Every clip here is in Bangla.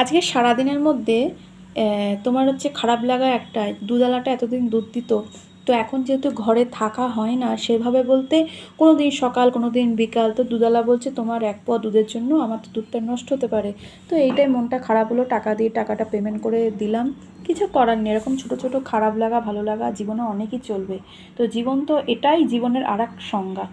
আজকে সারাদিনের মধ্যে তোমার হচ্ছে খারাপ লাগা একটাই। দুধালাটা এতদিন দুধ দিত। তো এখন যেহেতু ঘরে থাকা হয় না, সেভাবে বলতে কোনো দিন সকাল কোনো দিন বিকাল, তো দুধালা বলছে তোমার এক পোয়া দুধের জন্য আমার তো দুধটা নষ্ট হতে পারে। তো এইটাই মনটা খারাপ হলো, টাকা দিয়ে টাকাটা পেমেন্ট করে দিলাম। কিছু করার নেই, এরকম ছোটো ছোটো খারাপ লাগা, ভালো লাগা জীবনে অনেকই চলবে। তো জীবন তো এটাই, জীবনের আর এক সংজ্ঞা।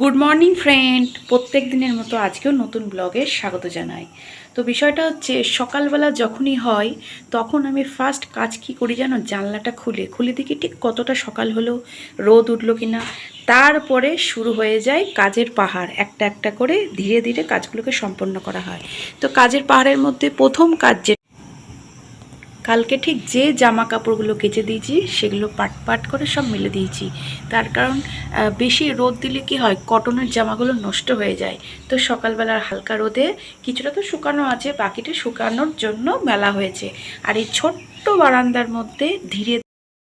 গুড মর্নিং ফ্রেন্ড প্রত্যেক দিনের মতো আজকেও নতুন ব্লগে স্বাগত জানাই। তো বিষয়টা হচ্ছে, সকালবেলা যখনই হয়, তখন আমি ফার্স্ট কাজ কি করি জানো? জানলাটা খুলে। খুলে দেখি ঠিক কতটা সকাল হলো, রোদ উঠল কি না তারপরে শুরু হয়ে যায় কাজের পাহাড়। একটা একটা করে ধীরে ধীরে কাজগুলোকে সম্পন্ন করা হয়। তো কাজের পাহাড়ের মধ্যে প্রথম কাজ কালকে ঠিক যে জামা কাপড়গুলো কেচে দিয়েছি, সেগুলো পাট পাট করে সব মেলে দিয়েছি। তার কারণ বেশি রোদ দিলে কি হয়, কটনের জামাগুলো নষ্ট হয়ে যায়। তো সকালবেলার হালকা রোদে কিছুটা তো শুকানো আছে, বাকিটা শুকানোর জন্য মেলা হয়েছে। আর এই ছোট্ট বারান্দার মধ্যে ধীরে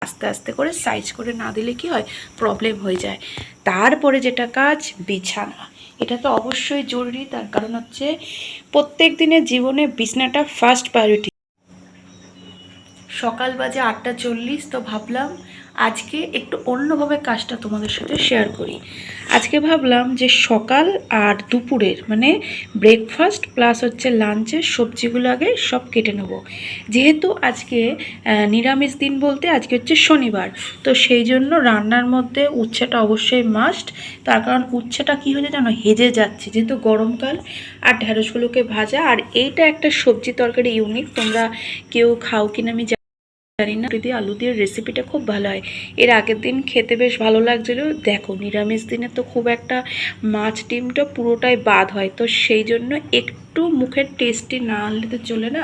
আস্তে আস্তে করে সাইজ করে না দিলে কি হয়, প্রবলেম হয়ে যায়। তারপরে যেটা কাজ, বিছানা। এটা তো অবশ্যই জরুরি, তার কারণ হচ্ছে প্রত্যেক দিনের জীবনে বিছানাটা ফার্স্ট প্রায়োরিটি সকাল বাজে আটটা চল্লিশ, তো ভাবলাম আজকে একটু অন্যভাবে কাজটা তোমাদের সাথে শেয়ার করি। আজকে ভাবলাম যে সকাল আর দুপুরের মানে ব্রেকফাস্ট প্লাস হচ্ছে লাঞ্চের সবজিগুলো আগে সব কেটে নেব। যেহেতু আজকে নিরামিষ দিন বলতে আজকে হচ্ছে শনিবার, তো সেই জন্য রান্নার মধ্যে উচ্ছেটা অবশ্যই মাস্ট তার কারণ উচ্ছেটা কী হয়েছে জানো? হেজে যাচ্ছে। যেহেতু গরমকাল, আর ঢ্যাঁড়সগুলোকে ভাজা, আর এইটা একটা সবজি তরকারি ইউনিক তোমরা কেউ খাও কিনা আমি জানি না যদি আলু দিয়ে রেসিপিটা খুব ভালো হয়। এর আগের দিন খেতে বেশ ভালো লাগছিল। দেখো, নিরামিষ দিনে তো খুব একটা মাছ ডিমটা পুরোটাই বাদ হয়। তো সেই জন্য একটু মুখের টেস্টি না আনলে তো চলে না।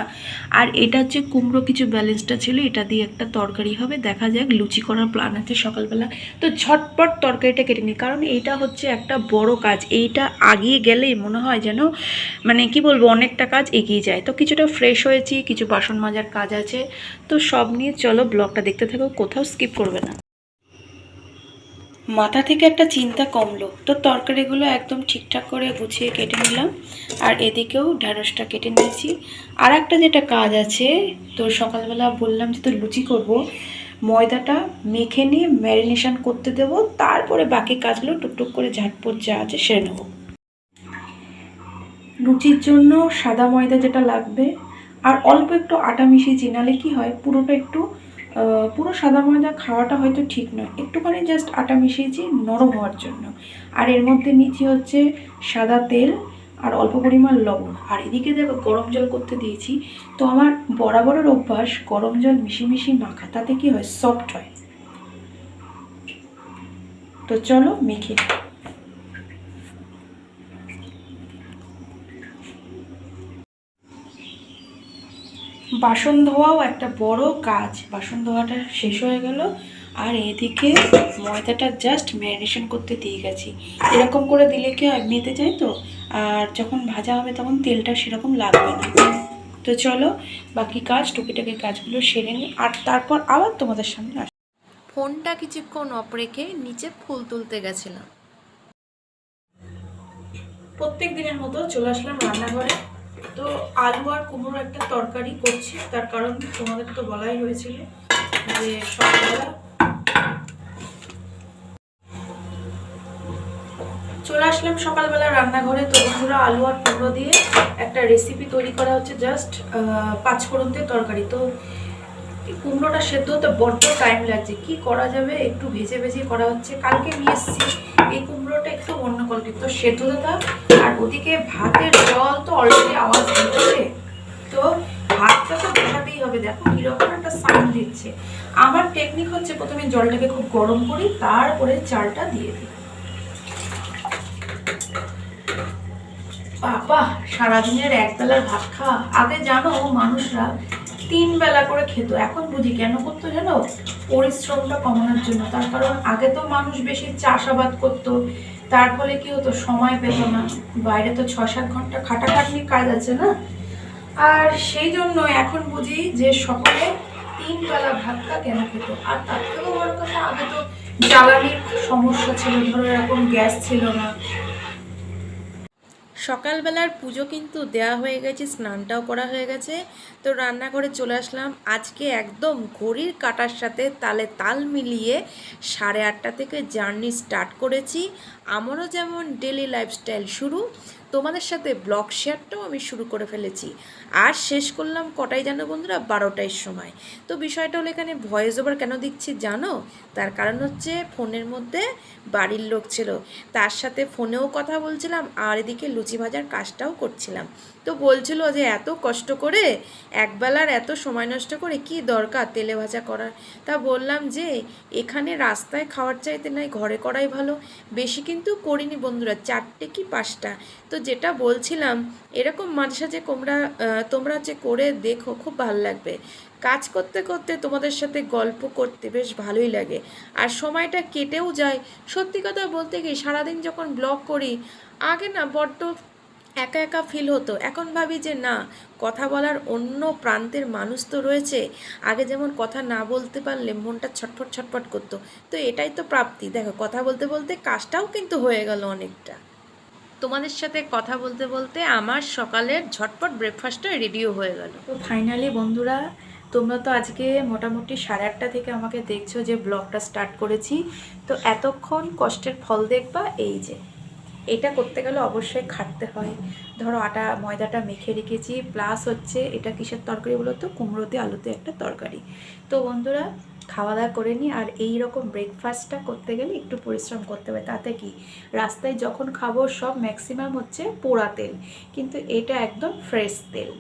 আর এটা হচ্ছে কুমড়ো কিছু ব্যালেন্সটা ছিল, এটা দিয়ে একটা তরকারি হবে, দেখা যাক লুচি করার প্ল্যান আছে সকালবেলা। তো ঝটপট তরকারিটা কেটে নিই, কারণ এইটা হচ্ছে একটা বড় কাজ। এইটা আগিয়ে গেলেই মনে হয় যেন মানে কি বলব, অনেকটা কাজ এগিয়ে যায়। তো কিছুটা ফ্রেশ হয়েছি, কিছু বাসন মাজার কাজ আছে। তো সব নিয়ে চলো, ব্লগটা দেখতে থাকো, কোথাও স্কিপ করবে না। মাথা থেকে একটা চিন্তা কমলো। তো তরকারিগুলো একদম ঠিকঠাক করে গুছিয়ে কেটে নিলাম। আর এদিকেও ঢ্যাঁড়সটা কেটে নিয়েছি। আর একটা যেটা কাজ আছে, তো সকালবেলা বললাম যে তো লুচি করব। ময়দাটা মেখে নিয়ে ম্যারিনেশন করতে দেবো। তারপরে বাকি কাজগুলো টুকটুক করে ঝাটপট যা আছে সেরে নেব। লুচির জন্য সাদা ময়দা যেটা লাগবে। আর অল্প একটু আটা মিশিয়ে চিনালে কি হয়, পুরোটা একটু পুরো সাদা ময়দা খাওয়াটা হয়তো ঠিক নয়। একটুখানি জাস্ট আটা মিশিয়েছি, নরম হওয়ার জন্য। আর এর মধ্যে নিচে হচ্ছে সাদা তেল আর অল্প পরিমাণ লবণ। আর এদিকে দেখো গরম জল করতে দিয়েছি। তো আমার বরাবরের অভ্যাস গরম জল মিশি মিশি মাখা, তাতে কি হয়? সফট হয়। তো চলো মেখে বাসন ধোয়াও একটা বড় কাজ। বাসন ধোয়াটা শেষ হয়ে গেল। আর এদিকে ময়দাটা জাস্ট ম্যারিনেশন করতে দিয়ে গেছি। এরকম করে দিলে কি হয় মেতে যায় তো? আর যখন ভাজা হবে তখন তেলটা সেরকম লাগবে না। তো চলো বাকি কাজ টুকিটাকি কাজগুলো সেরে নিই। আর তারপর আবার তোমাদের সামনে আস ফোনটা কিছুক্ষণ অফ রেখে নিচে ফুল তুলতে গেছিলাম। প্রত্যেক দিনের মতো চলে আসলাম রান্নাঘরে। তো আলু আর কুমড়োর একটা তরকারি করছি, তার কারণ তোমাদের তো বলাই হয়েছিল যে সকালবেলা চলে আসলাম সকালবেলা রান্নাঘরে। তো বন্ধুরা, আলু আর কুমড়ো দিয়ে একটা রেসিপি তৈরি করা হচ্ছে জাস্ট পাঁচফোড়ন দিয়ে তরকারি। তো কুমড়োটা সেদ্ধ হতে বড্ড টাইম লাগছে। কি করা যাবে? একটু ভেজে ভেজে করা হচ্ছে। কালকে নিয়ে এসেছি এই কুমড়োটা একটু অন্য কোয়ালিটির তো। সেদ্ধ দাদা আর ওদিকে ভাতের জল তো অলরেডি আওয়াজ দিচ্ছে তো ভাতটা তো বসাতেই হবে। দেখো কীরকম একটা সাউন্ড দিচ্ছে। আমার টেকনিক হচ্ছে প্রথমে জলটাকে খুব গরম করি, তারপরে চালটা দিয়ে দিই। বাবা, সারাদিনের এক বেলার ভাত খাওয়া। আগে জানো মানুষরা তিন বেলা করে খেত। এখন বুঝি কেন করতো জানো? পরিশ্রমটা কমানোর জন্য। তার কারণ আগে তো মানুষ বেশি চাষাবাদ করতো। তার ফলে কি হতো? সময় পেত না। বাইরে তো ছ সাত ঘণ্টা খাটাখাটনি কাজ আছে না? আর সেই জন্য এখন বুঝি যে সকলে তিন বেলা ভাতটা কেন খেত? আর তার থেকেও বড় কথা, আগে তো জ্বালানির সমস্যা ছিল। ধরো এরকম গ্যাস ছিল না। সকালবেলার পুজো কিন্তু দেয়া হয়ে গেছে, স্নানটাও করা হয়ে গেছে। তো রান্নাঘরে চলে আসলাম। আজকে একদম ঘড়ির কাটার সাথে তালে তাল মিলিয়ে সাড়ে আটটা থেকে জার্নি স্টার্ট করেছি। আমারও যেমন ডেলি লাইফস্টাইল শুরু তোমাদের সাথে ব্লগ শেয়ারটাও আমি শুরু করে ফেলেছি। আর শেষ করলাম কটাই জানো বন্ধুরা? বারোটায় সময়। তো বিষয়টা হলো এখানে ভয়েস ওভার কেন দিচ্ছি জানো? তার কারণ হচ্ছে ফোনের মধ্যে বাড়ির লোক ছিল। তার সাথে ফোনেও কথা বলছিলাম আর এদিকে লুচি ভাজার কাজটাও করছিলাম। তো বলছিল যে এত কষ্ট করে একবেলার এত সময় নষ্ট করে কি দরকার তেলে ভাজা করার? তা বললাম যে এখানে রাস্তায় খাওয়ার চাইতে নাই, ঘরে করাই ভালো। বেশি কিন্তু করিনি বন্ধুরা, চারটে কি পাঁচটা? তো যেটা বলছিলাম, এরকম মাঝে সাঝে তোমরা তোমরা যে করে দেখো, খুব ভালো লাগবে। কাজ করতে করতে তোমাদের সাথে গল্প করতে বেশ ভালোই লাগে। আর সময়টা কেটেও যায়। সত্যি কথা বলতে কি, সারাদিন যখন ব্লগ করি, আগে না বড্ড একা একা ফিল হতো। এখন ভাবি যে না, কথা বলার অন্য প্রান্তের মানুষ তো রয়েছে। আগে যেমন কথা না বলতে পারলে মনটা ছটফট ছটফট করতো। তো এটাই তো প্রাপ্তি। দেখো, কথা বলতে বলতে কাজটাও কিন্তু হয়ে গেল অনেকটা। তোমাদের সাথে কথা বলতে বলতে আমার সকালের ঝটপট ব্রেকফাস্টটা রেডিও হয়ে গেল। তো ফাইনালি বন্ধুরা, তোমরা তো আজকে মোটামুটি সাড়ে আটটা থেকে আমাকে দেখছ যে ব্লগটা স্টার্ট করেছি। তো এতক্ষণ কষ্টের ফল দেখবা, এই যে। এটা করতে গেলে অবশ্যই খাটতে হয়। ধরো আটা, ময়দাটা মেখে রেখেছি প্লাস হচ্ছে এটা কিসের তরকারি বলো তো কুমড়োতে, আলুতে একটা তরকারি। তো বন্ধুরা খাওয়া দাওয়া করে নিই আর এই রকম ব্রেকফাস্টটা করতে গেলে একটু পরিশ্রম করতে হবে। তাতে কি? রাস্তায় যখন খাব সব ম্যাক্সিমাম হচ্ছে পোড়া তেল, কিন্তু এটা একদম ফ্রেশ তেল।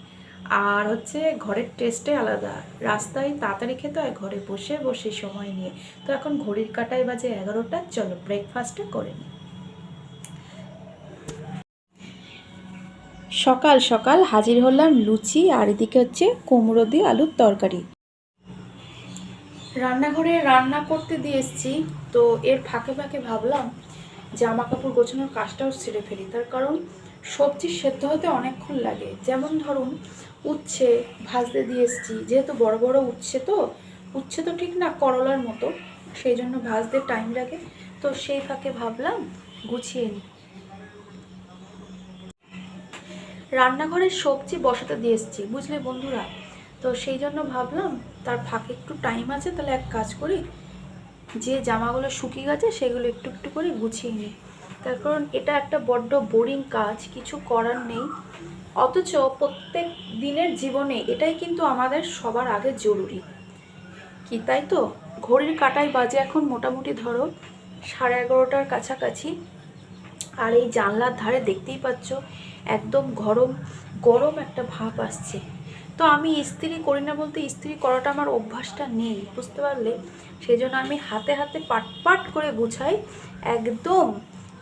আর হচ্ছে ঘরের টেস্টে আলাদা। রাস্তায় তাড়াতাড়ি খেতে হয়, ঘরে বসে বসে সময় নিয়ে। তো এখন ঘড়ির কাটায় বাজে এগারোটা, চলো ব্রেকফাস্টটা করে নিই। সকাল সকাল হাজির হলাম লুচি আর এদিকে হচ্ছে কুমড়ো দিয়ে আলুর তরকারি। রান্নাঘরে রান্না করতে দিয়ে এসেছি, তো এর ফাঁকে ফাঁকে ভাবলাম জামা কাপড় গোছানোর কাজটাও সেরে ফেলি। তার কারণ সবজি সেদ্ধ হতে অনেকক্ষণ লাগে। যেমন ধরুন, উচ্ছে ভাজতে দিয়ে এসেছি। যেহেতু বড় বড় উচ্ছে তো উচ্ছে তো ঠিক না করলার মতো, সেই জন্য ভাজতে টাইম লাগে। তো সেই ফাঁকে ভাবলাম গুছিয়ে নিই। রান্নাঘরের সবজি বসাতে দিয়ে এসেছি, বুঝলে বন্ধুরা? তো সেই জন্য ভাবলাম, তার ফাঁকে একটু টাইম আছে, তাহলে এক কাজ করি, যে জামাগুলো শুকিয়ে গেছে সেগুলো একটু একটু করে গুছিয়ে নিই। তার কারণ এটা একটা বড্ড বোরিং কাজ, কিছু করার নেই। অথচ প্রত্যেক দিনের জীবনে এটাই কিন্তু আমাদের সবার আগে জরুরি। কি তাই তো? ঘড়ির কাটায় বাজে এখন মোটামুটি ধরো সাড়ে এগারোটার কাছাকাছি, আর এই জানলার ধারে দেখতেই পাচ্ছ একদম গরম গরম একটা ভাব আসছে। তো আমি ইস্ত্রি করি না বলতে ইস্ত্রি করাটা আমার অভ্যাসটা নেই, বুঝতে পারলে? সেই জন্য আমি হাতে হাতে পাট পাট করে গুছাই, একদম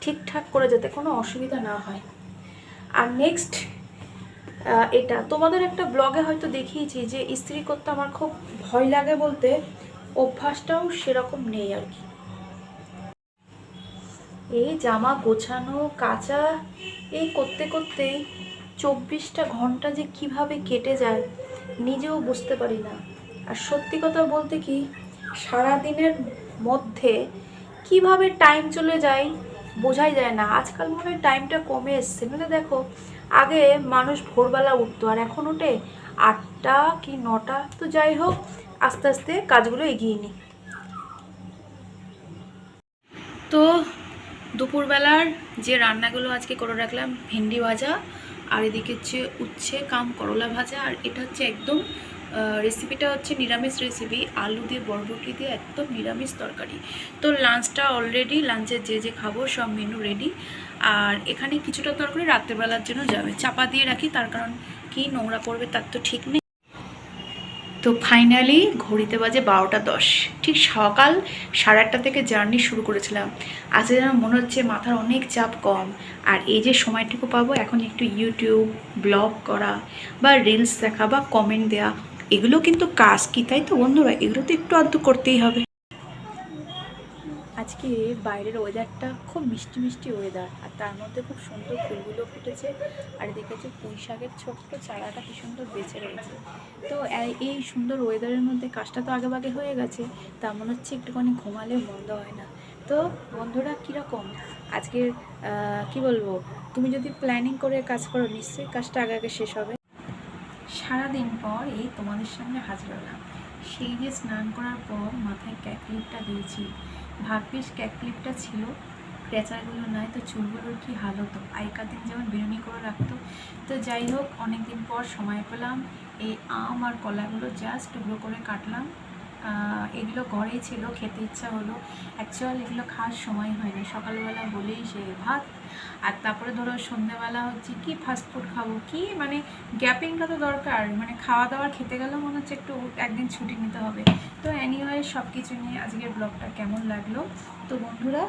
ঠিকঠাক করে যাতে কোনো অসুবিধা না হয়। আর নেক্সট এটা, তোমাদের একটা ব্লগে হয়তো দেখিয়েছি যে ইস্ত্রি করতে আমার খুব ভয় লাগে বলতে, অভ্যাসটাও সেরকম নেই আর কি। এই জামা গোছানো, কাচা, এই করতে করতেই চব্বিশটা ঘণ্টা যে কীভাবে কেটে যায় নিজেও বুঝতে পারি না। আর সত্যি কথা বলতে কি সারা দিনের মধ্যে কীভাবে টাইম চলে যায় বোঝাই যায় না। আজকাল মনে হয় টাইমটা কমে এসছে। মানে দেখো, আগে মানুষ ভোরবেলা উঠতো আর এখন ওঠে আটটা কি নটা? তো যাই হোক, আস্তে আস্তে কাজগুলো এগিয়ে নিই। তো দুপুরবেলার যে রান্নাগুলো আজকে করে রাখলাম, ভেন্ডি ভাজা আর এদিকে হচ্ছে উচ্ছে, কাম, করলা ভাজা আর এটা হচ্ছে একদম রেসিপিটা হচ্ছে নিরামিষ রেসিপি আলু দিয়ে, বরবটি দিয়ে একদম নিরামিষ তরকারি। তো লাঞ্চটা অলরেডি লাঞ্চের যে যে খাব সব মেনু রেডি আর এখানে কিছুটা তরকারি রাত্রেবেলার জন্য যাবে। চাপা দিয়ে রাখি, তার কারণ কি নোংরা পড়বে তার তো ঠিক নেই। তো ফাইনালি ঘড়িতে বাজে বারোটা দশ। ঠিক সকাল সাড়ে আটটা থেকে জার্নি শুরু করেছিলাম। আজকে যেন মনে হচ্ছে মাথার অনেক চাপ কম। আর এই যে সময়টুকু পাবো, এখন একটু ইউটিউব ব্লগ করা বা রিলস দেখা বা কমেন্ট দেওয়া এগুলো কিন্তু কাজ কি তাই তো বন্ধুরা? এগুলো তো একটু আধটু করতেই হবে। আজকে বাইরের ওয়েদারটা খুব মিষ্টি মিষ্টি ওয়েদার আর তার মধ্যে খুব সুন্দর ফুলগুলো ফুটেছে, আর দেখেছি পুঁই শাকের ছোট্ট চারাটা কি সুন্দর বেঁচে রয়েছে। তো এই- সুন্দর ওয়েদারের মধ্যে কাজটা তো আগে ভাগে হয়ে গেছে তা মনে হচ্ছে একটুখানি ঘুমালে মন্দ হয় না। তো বন্ধুরা, কীরকম? আজকের কি বলব? তুমি যদি প্ল্যানিং করে কাজ করো, নিশ্চয়ই কাজটা আগে আগে শেষ হবে। সারাদিন পর এই তোমাদের সামনে হাজির হলাম। সেই যে স্নান করার পর মাথায় ক্যাকলিপটা দিয়েছি ভাগ্যিস ক্যাকলিপটা ছিল ক্রেচারগুলো নাই তো চুলগুলোর কি হাল হতো? আগেকার দিন যেমন বিরুনি করে রাখতো। তো যাই হোক অনেক দিন পর সময় পেলাম, এই আম আর কলাগুলো জাস্ট টুকরো করে কাটলাম। এগুলো ঘরেই ছিল, খেতে ইচ্ছা হলো। অ্যাকচুয়াল এগুলো খাওয়ার সময় হয়নি। সকালবেলা বলেই সে ভাত, আর তারপরে ধরো সন্ধ্যেবেলা হচ্ছে কি ফাস্টফুড খাব, কি মানে গ্যাপিংটা তো দরকার। মানে খাওয়া দাওয়া খেতে গেলেও মনে হচ্ছে একটু একদিন ছুটি নিতে হবে। তো অ্যানিওয়ে সব কিছু নিয়ে আজকের ব্লগটা কেমন লাগল? তো বন্ধুরা,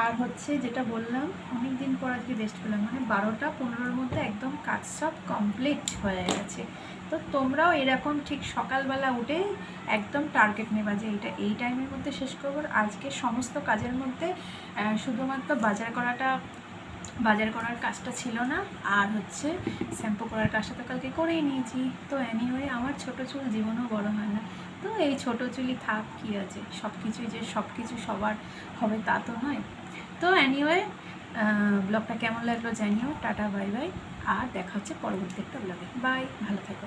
আর হচ্ছে যেটা বললাম অনেক দিন পর আজকে রেস্ট পেলাম মানে বারোটা পনেরোর মধ্যে একদম কাজ সব কমপ্লিট হয়ে গেছে। তো তোমরাও এরকম ঠিক সকালবেলা উঠে একদম টার্গেট নেবা যে এইটা এই টাইমের মধ্যে শেষ করব। আজকে সমস্ত কাজের মধ্যে শুধুমাত্র বাজার করাটা, বাজার করার কাজটা ছিল না। আর হচ্ছে শ্যাম্পু করার কাজটা তো কালকে করেই নিয়েছি। তো অ্যানিওয়ে আমার ছোট চুল জীবনও বড় হয় না। তো এই ছোট চুলই থাক, কী আছে? সব কিছুই যে সব কিছু সবার হবে তা তো নয়। তো অ্যানিওয়ে ব্লগটা কেমন লাগল জানিও। টাটা বাই বাই আর দেখা হচ্ছে পরবর্তী একটা ব্লগে বাই ভালো থেকো।